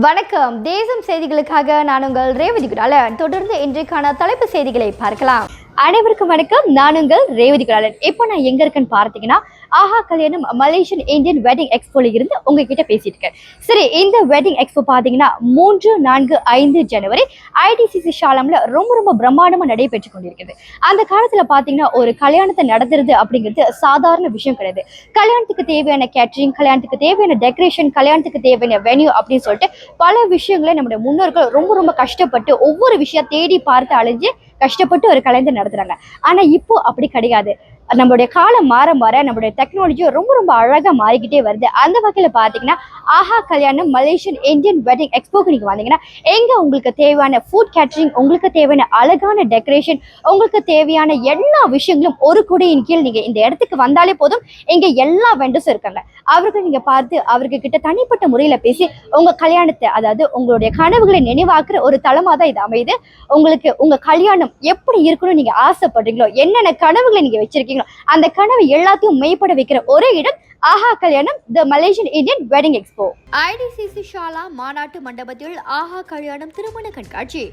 வணக்கம். தேசம் செய்திகளுக்காக நான் உங்கள் ரேவதி குடாலன். தொடர்ந்து இன்றைக்கான தலைப்பு செய்திகளை பார்க்கலாம். அனைவருக்கும் வணக்கம். நான் உங்கள் ரேவதி குடாலன். இப்போ நான் எங்க இருக்கேன்னு பார்த்தீங்கன்னா ஆஹா கல்யாணம் மலேசியன் இந்தியன் வெட்டிங் எக்ஸ்போல இருந்து உங்ககிட்ட பேசிட்டு இருக்கேன் சரி இந்த வெட்டிங் எக்ஸ்போ பார்த்தீங்கன்னா மூன்று நான்கு ஐந்து ஜனவரி ஐடிசிசி ஷாலம்ல ரொம்ப ரொம்ப பிரம்மாண்டமா நடைபெற்று கொண்டிருக்கிறது. அந்த காலத்துல பார்த்தீங்கன்னா ஒரு கல்யாணத்தை நடத்துறது அப்படிங்கிறது சாதாரண விஷயம் கிடையாது. கல்யாணத்துக்கு தேவையான கேட்டரிங் கல்யாணத்துக்கு தேவையான டெக்கரேஷன் கல்யாணத்துக்கு தேவையான வென்யூ அப்படின்னு சொல்லிட்டு பல விஷயங்களை நம்முடைய முன்னோர்கள் ரொம்ப ரொம்ப கஷ்டப்பட்டு ஒவ்வொரு விஷயம் தேடி பார்த்து அழிஞ்சு கஷ்டப்பட்டு ஒரு கலைஞர் நடத்துறாங்க. ஆனா இப்போ அப்படி கிடையாது. நம்மளுடைய காலம் மாற மாற நம்மளுடைய டெக்னாலஜியும் ரொம்ப ரொம்ப அழகாக மாறிக்கிட்டே வருது. அந்த வகையில் பார்த்தீங்கன்னா ஆஹா கல்யாணம் மலேசியன் இந்தியன் வெட்டிங் எக்ஸ்போக்கு நீங்கள் வந்தீங்கன்னா எங்கே உங்களுக்கு தேவையான ஃபுட் கேட்டரிங் உங்களுக்கு தேவையான அழகான டெக்கரேஷன் உங்களுக்கு தேவையான எல்லா விஷயங்களும் ஒரு கொடியின் கீழ் நீங்கள் இந்த இடத்துக்கு வந்தாலே போதும். இங்கே எல்லா வெண்டர்ஸும் இருக்காங்க. அவர்கள் நீங்கள் பார்த்து அவருக்கு கிட்ட தனிப்பட்ட முறையில் பேசி உங்கள் கல்யாணத்தை அதாவது உங்களுடைய கனவுகளை நினைவாக்குற ஒரு தளமாக தான் இது அமையுது. உங்களுக்கு உங்கள் கல்யாணம் எப்படி இருக்கணும்னு நீங்கள் ஆசைப்படுறீங்களோ என்னென்ன கனவுகளை நீங்கள் வச்சிருக்கீங்களோ அந்த கனவு எல்லாத்தையும் மெய்ப்பட வைக்கிற ஒரே இடம் ஆஹா கல்யாணம் the Malaysian Indian wedding expo ITCC Shala மாநாட்டு மண்டபத்தில் ஆஹா கல்யாணம் திருமண கண்காட்சி.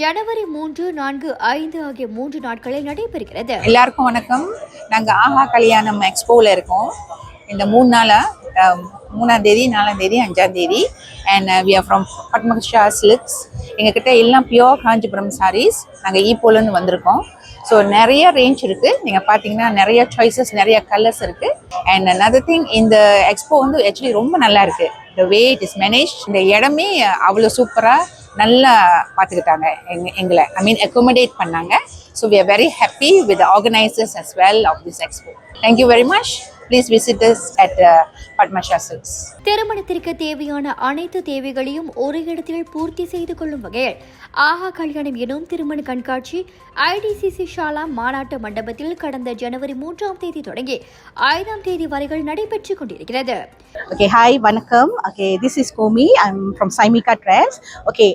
ஜனவரி மூன்று நான்கு ஐந்து ஆகிய மூன்று நாட்களில் நடைபெறுகிறது. எல்லாருக்கும் வணக்கம். நாங்கள் ஆஹா கல்யாணம் எக்ஸ்போவில் இருக்கோம். இந்த மூணு நாளாக மூணாம் தேதி நாலாம் தேதி அஞ்சாம் தேதி. அண்ட் வி ஆர் ஃப்ரம் பட்மக்ஷா சில்க்ஸ் எங்ககிட்ட எல்லாம் பியோர் காஞ்சிபுரம் சாரீஸ் நாங்கள் ஈப்போலேருந்து வந்திருக்கோம். ஸோ நிறைய ரேஞ்ச் இருக்குது நீங்கள் பார்த்தீங்கன்னா நிறைய சாய்ஸஸ் நிறைய கலர்ஸ் இருக்குது அண்ட் அனதர் திங் இந்த எக்ஸ்போ வந்து ஆக்சுவலி ரொம்ப நல்லா இருக்குது the way it is manage இந்த இடமே அவ்வளோ சூப்பராக நல்லா பார்த்துக்கிட்டாங்க எங் எங்களை ஐ மீன் அக்கோமடேட் பண்ணாங்க. So we are very happy with the organisers as well of this expo. Thank you very much. Please visit us at uh, padmasha silks திருமணத்திற்கு தேவையான அனைத்து தேவைகளையும் ஒரு இடத்தில் பூர்த்தி செய்து கொள்ளும் வகையில் ஆஹா கல்யாணம் எனும் திருமண கண்காட்சி ஐடிசிசி ஷாலா மாநாட்டு மண்டபத்தில் கடந்த ஜனவரி மூன்றாம் தேதி தொடங்கி ஐந்தாம் தேதி வரைகள் நடைபெற்றுக் கொண்டிருக்கிறது. Okay, hi, வணக்கம். Okay this is Komi I'm from Saimika trends okay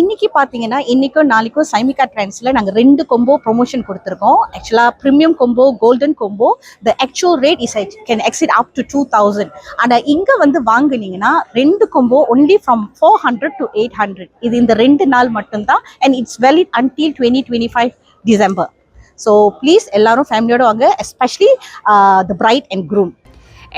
இன்னைக்கு பார்த்தீங்கன்னா இன்னைக்கும் நாளைக்கும் சைமிகா ட்ரெண்ட்ஸில் நாங்கள் ரெண்டு கொம்போ ப்ரொமோஷன் கொடுத்துருக்கோம். ஆக்சுவலாக premium combo golden combo the actual rate is can exceed up to two thousand ஆனால் இங்கே வந்து வாங்குனீங்கன்னா ரெண்டு combo only from four hundred to eight hundred இது இந்த ரெண்டு நாள் மட்டும்தான் and it's valid until twenty twenty five December so please எல்லாரும் ஃபேமிலியோட வாங்க especially the bride and groom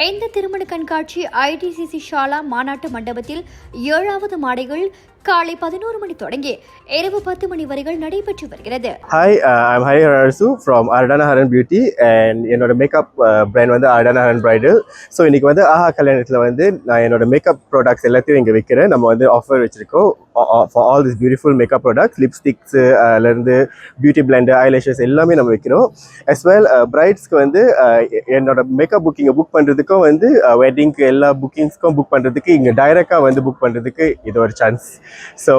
இந்த திருமண கண்காட்சி ஐடிசிசி ஷாலா மாநாட்டு மண்டபத்தில் ஏழாவது மாடைகள் காலை பதினோரு மணி தொடங்கி இரவு பத்து மணி வரைகள் நடைபெற்று வருகிறது. Hi I'm Hari Harasu from Ardana Haran beauty and என்னோட மேக்கப் பிராண்ட் uh, வந்து அர்டானா ஹரன் பிரைடல் ஸோ இன்னைக்கு வந்து ஆஹா கல்யாணத்தில் வந்து நான் என்னோட மேக்கப் ப்ராடக்ட்ஸ் எல்லாத்தையும் இங்கே விற்கிறேன் நம்ம வந்து ஆஃபர் வச்சிருக்கோம். For all this beautiful makeup products lipsticks அதுலேருந்து பியூட்டி பிளெண்டர் ஐலேஷஸ் எல்லாமே நம்ம விற்கிறோம் அஸ் வெல் பிரைட்ஸ்க்கு uh, வந்து uh, என்னோட மேக்கப் புக்கிங்கை புக் பண்ணுறதுக்கும் வந்து வெட்டிங்க்கு எல்லா புக்கிங்ஸ்க்கும் புக் பண்ணுறதுக்கு இங்கே டைரெக்டாக வந்து புக் பண்ணுறதுக்கு இது ஒரு சான்ஸ் ஸோ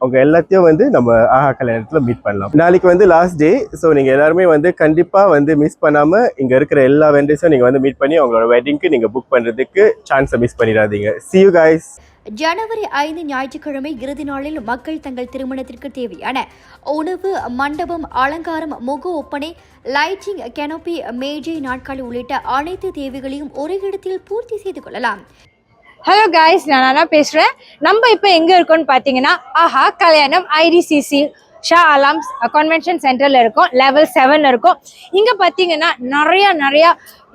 அவங்க எல்லாத்தையும் வந்து நம்ம ஆஹா கல்யாணத்தில் மீட் பண்ணலாம். நாளைக்கு வந்து லாஸ்ட் டே ஸோ நீங்கள் எல்லாருமே வந்து கண்டிப்பாக வந்து மிஸ் பண்ணாமல் இங்கே இருக்கிற எல்லா வெண்டர்ஸும் நீங்கள் வந்து மீட் பண்ணி அவங்களோட வெட்டிங்க்கு நீங்கள் புக் பண்ணுறதுக்கு சான்ஸை மிஸ் பண்ணிடாதீங்க. C you guys. ஜனவரி ஐந்து ஞாயிற்றுக்கிழமை இறுதி நாளில் மக்கள் தங்கள் திருமணத்திற்கு தேவையான உணவு மண்டபம் அலங்காரம் முக ஒப்பனை லைட்டிங் கெனோபி மேஜை நாட்காலி உள்ளிட்ட அனைத்து தேவைகளையும் ஒரே இடத்தில் பூர்த்தி செய்து கொள்ளலாம். ஹலோ காய்ஸ் நான் நானா பேசுகிறேன் நம்ம இப்போ எங்கே இருக்கோம்னு பார்த்தீங்கன்னா ஆஹா கல்யாணம் ஐடிசிசி ஷா அலாம்ஸ் கன்வென்ஷன் சென்டரில் இருக்கும். லெவல் செவன் இருக்கும். இங்கே பார்த்தீங்கன்னா நிறையா நிறையா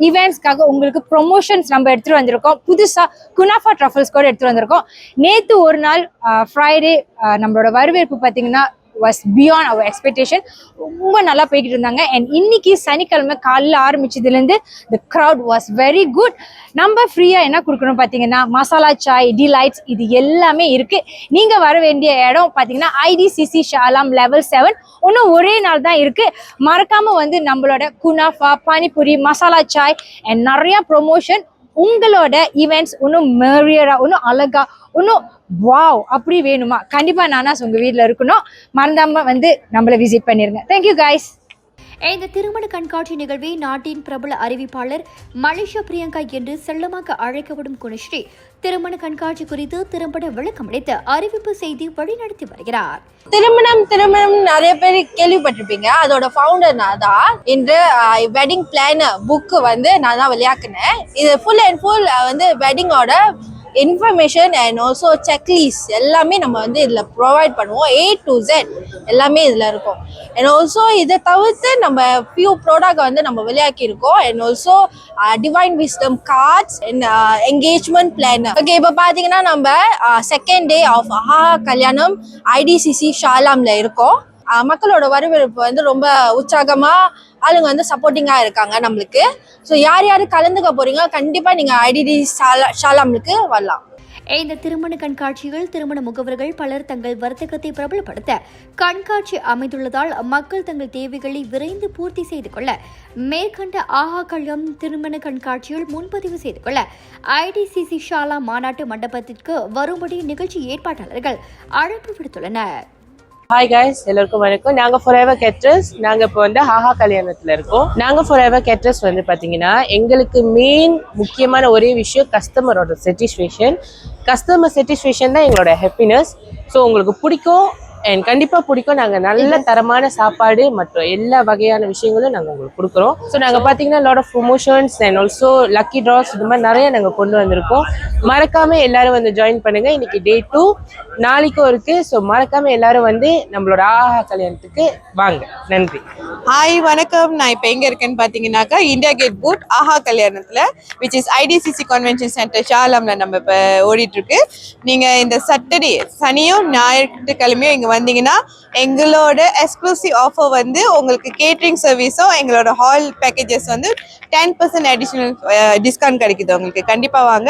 ஈவெண்ட்ஸ்க்காக உங்களுக்கு ப்ரொமோஷன்ஸ் நம்ம எடுத்துகிட்டு வந்திருக்கோம். புதுசாக குனாஃபா ட்ரஃபல்ஸ் கூட எடுத்துகிட்டு வந்திருக்கோம். நேற்று ஒரு நாள் uh, ஃப்ரைடே uh, நம்மளோட வரவேற்பு பார்த்தீங்கன்னா வாஸ் பியாண்ட் அவர் எக்ஸ்பெக்டேஷன் ரொம்ப நல்லா போய்கிட்டு இருந்தாங்க. அண்ட் இன்னைக்கு சனிக்கிழமை காலையில் ஆரம்பிச்சதுலேருந்து the crowd was very good நம்ம ஃப்ரீயாக என்ன கொடுக்கணும் பார்த்தீங்கன்னா மசாலா சாய் டிலைட்ஸ் இது எல்லாமே இருக்குது நீங்கள் வர வேண்டிய இடம் பார்த்தீங்கன்னா ஐடிசிசி ஷாலாம் லெவல் செவன் இன்னும் ஒரே நாள் தான் இருக்குது மறக்காமல் வந்து நம்மளோட குனாஃபா பானிபூரி மசாலா சாய் அண்ட் நிறையா ப்ரொமோஷன் உங்களோட ஈவெண்ட்ஸ் இன்னும் மெரியராக இன்னும் அழகா இன்னும் வாவ் அப்படி வேணுமா? கண்டிப்பாக நானாஸ் உங்கள் வீட்டில் இருக்கணும். மறந்தாமல் வந்து நம்மள விசிட் பண்ணிடுங்க தேங்க்யூ கைஸ் இந்த திருமண கண்காட்சி நிகழ்வை நாட்டின் பிரபல அறிவிப்பாளர் மலேசியா பிரியங்கா என்று செல்லமாக அழைக்கப்படும் குணஸ்ரீ திருமண கண்காட்சி குறித்து திறம்பட விளக்கமளித்து அறிவிப்பு செய்தி வழிநடத்தி வருகிறார். திருமணம் திருமணம் நிறைய பேர் கேள்விப்பட்டிருப்பீங்க. அதோட ஃபவுண்டர் நான் தான் இன்று வெட்டிங் பிளானர் புக்கு வந்து நான் தான் விளையாக்குனேன். இது ஃபுல் அண்ட் ஃபுல் வந்து வெட்டிங்கோட இன்ஃபர்மேஷன் அண்ட் ஆல்சோ செக்லீஸ் எல்லாமே நம்ம வந்து இதில் ப்ரொவைட் பண்ணுவோம். ஏ டு ஜெட் எல்லாமே இதில் இருக்கும். அண்ட் ஆல்சோ இதை தவிர்த்து நம்ம ஃபியூ ப்ராடக்ட் வந்து நம்ம விளையாக்கியிருக்கோம். And also divine wisdom cards and engagement plan okay இப்போ பார்த்தீங்கன்னா நம்ம செகண்ட் டே ஆஃப் ஆஹா கல்யாணம் ஐடிசிசி ஷாலாமில் இருக்கோம். மக்களோட வரவேற்பு வந்து ரொம்ப உற்சாகமா ஆளுங்க வந்து சப்போர்ட்டிங்கா இருக்காங்க நம்மளுக்கு. ஸோ யார் யார் கலந்துக்க போறீங்க கண்டிப்பா நீங்க ஐடிடி ஷாலா ஷாலாம்லுக்கு வரலாம். இந்த திருமண கண்காட்சியில் திருமண முகவர்கள் பலர் தங்கள் வர்த்தகத்தை பிரபலப்படுத்த கண்காட்சி அமைந்துள்ளதால் மக்கள் தங்கள் தேவைகளை விரைந்து பூர்த்தி செய்து கொள்ள மேற்கண்ட ஆஹா கல்யம் திருமண கண்காட்சியில் முன்பதிவு செய்து கொள்ள ஐடிசிசி ஷாலா மாநாட்டு மண்டபத்திற்கு வரும்படி நிகழ்ச்சி ஏற்பாட்டாளர்கள் அழைப்பு விடுத்துள்ளனர். ஹாய் கைஸ் எல்லாருக்கும் வணக்கம். நாங்க forever கேட்ரஸ் நாங்க இப்போ வந்து ஹாஹா கல்யாணத்துல இருக்கோம். நாங்க forever கேட்ரஸ் வந்து பாத்தீங்கன்னா எங்களுக்கு மெயின் முக்கியமான ஒரே விஷயம் கஸ்டமரோட சாட்டிஸ்ஃபேக்ஷன் கஸ்டமர் சாட்டிஸ்ஃபேக்ஷன் தான் எங்களோட ஹாப்பினஸ் ஸோ உங்களுக்கு பிடிக்கும் அண்ட் கண்டிப்பாக பிடிக்கும். நாங்கள் நல்ல தரமான சாப்பாடு மற்றும் எல்லா வகையான விஷயங்களும் நாங்கள் உங்களுக்கு கொடுக்குறோம். ஸோ நாங்கள் பார்த்தீங்கன்னா lot of promotions and also lucky draws இது மாதிரி நிறைய நாங்கள் கொண்டு வந்திருக்கோம். மறக்காம எல்லாரும் வந்து ஜாயின் பண்ணுங்க. இன்னைக்கு டே டூ நாளைக்கும் இருக்கு. ஸோ மறக்காம எல்லாரும் வந்து நம்மளோட ஆஹா கல்யாணத்துக்கு வாங்க. நன்றி. ஹாய் வணக்கம். நான் இப்போ எங்கே இருக்கேன்னு பார்த்தீங்கன்னாக்கா இந்தியா கேட் பூட் ஆஹா கல்யாணத்தில் which is ITCC convention centre ஷாலாம்ல நம்ம இப்போ ஓடிட்டுருக்கு நீங்கள் இந்த சாட்டர்டே சனியும் ஞாயிற்றுக்கிழமையும் இங்கே வந்தீங்கன்னா எங்களோட எக்ஸ்க்ளூசிவ் ஆஃபர் வந்து உங்களுக்கு கேட்ரிங் சர்வீஸும் எங்களோட ஹால் பேக்கேஜஸ் வந்து டென் பர்சன்ட் அடிஷ்னல் டிஸ்கவுண்ட் கிடைக்குது. உங்களுக்கு கண்டிப்பாக வாங்க.